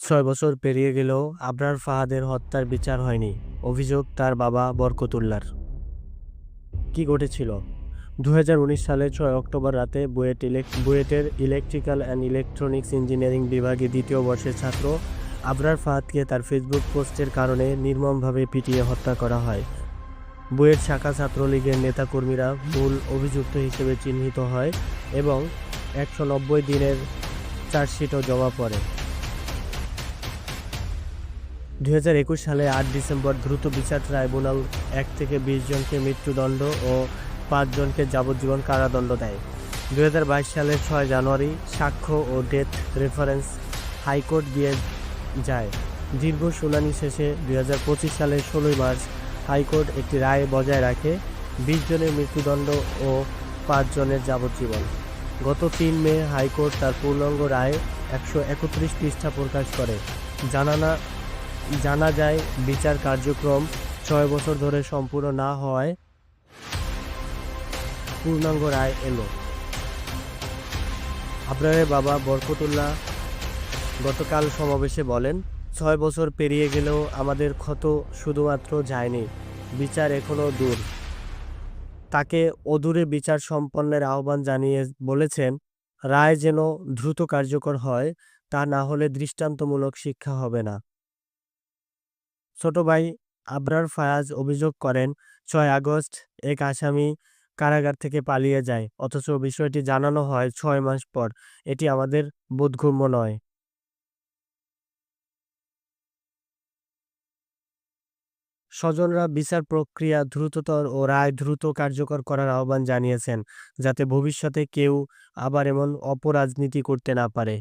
ছয় বছর পেরিয়ে গেলেও আবরার ফাহাদের হত্যার বিচার হয়নি, অভিযোগ তার বাবা বরকতুল্লার। কি ঘটেছিল? দু সালে ছয় অক্টোবর রাতে বুয়েট ইলেক বুয়েটের ইলেকট্রিক্যাল অ্যান্ড ইলেকট্রনিক্স ইঞ্জিনিয়ারিং বিভাগে দ্বিতীয় বর্ষের ছাত্র আবরার ফাহাদকে তার ফেসবুক পোস্টের কারণে নির্মমভাবে পিটিয়ে হত্যা করা হয়। বুয়েট শাখা ছাত্রলীগের নেতাকর্মীরা মূল অভিযুক্ত হিসেবে চিহ্নিত হয় এবং একশো নব্বই দিনের চার্জশিটও জমা পড়ে। দুই হাজার একুশ সালে আট ডিসেম্বর দ্রুত বিচার ট্রাইব্যুনাল এক থেকে বিশ জনকে মৃত্যুদণ্ড ও পাঁচজনকে যাবজ্জীবন কারাদণ্ড দেয়। দু হাজার বাইশ সালের ছয় জানুয়ারি সাক্ষ্য ও ডেথ রেফারেন্স হাইকোর্ট দিয়ে যায়। দীর্ঘ শুনানি শেষে দুই হাজার পঁচিশ সালের ষোলোই মার্চ হাইকোর্ট একটি রায় বজায় রাখে বিশ জনের মৃত্যুদণ্ড ও পাঁচ জনের যাবজ্জীবন। গত তিন মে হাইকোর্ট তার পূর্ণাঙ্গ রায় একশো একত্রিশ পৃষ্ঠা প্রকাশ করে। জানানা জানা যায়, বিচার কার্যক্রম ছয় বছর ধরে সম্পূর্ণ না হওয়ায় পূর্ণাঙ্গ রায় এলো। আবরারের বাবা বরকতুল্লাহ গতকাল সমাবেশে বলেন, ছয় বছর পেরিয়ে গেলেও আমাদের ক্ষত শুধুমাত্র যায়নি, বিচার এখনও দূর। তাকে অদূরে বিচার সম্পন্নের আহ্বান জানিয়ে বলেছেন, রায় যেন দ্রুত কার্যকর হয়, তা না হলে দৃষ্টান্তমূলক শিক্ষা হবে না। ছোট ভাই আবরার ফায়াজ অভিযোগ করেন, ছয় আগস্ট এক আসামি কারাগার থেকে পালিয়ে যায়, অথচ বিষয়টি জানানো হয় ছয় মাস পর। এটি আমাদের বোধগম্য নয়। স্বজনরা বিচার প্রক্রিয়া দ্রুততর ও রায় দ্রুত কার্যকর করার আহ্বান জানিয়েছেন, যাতে ভবিষ্যতে কেউ আবার এমন অপরাজনীতি করতে না পারে।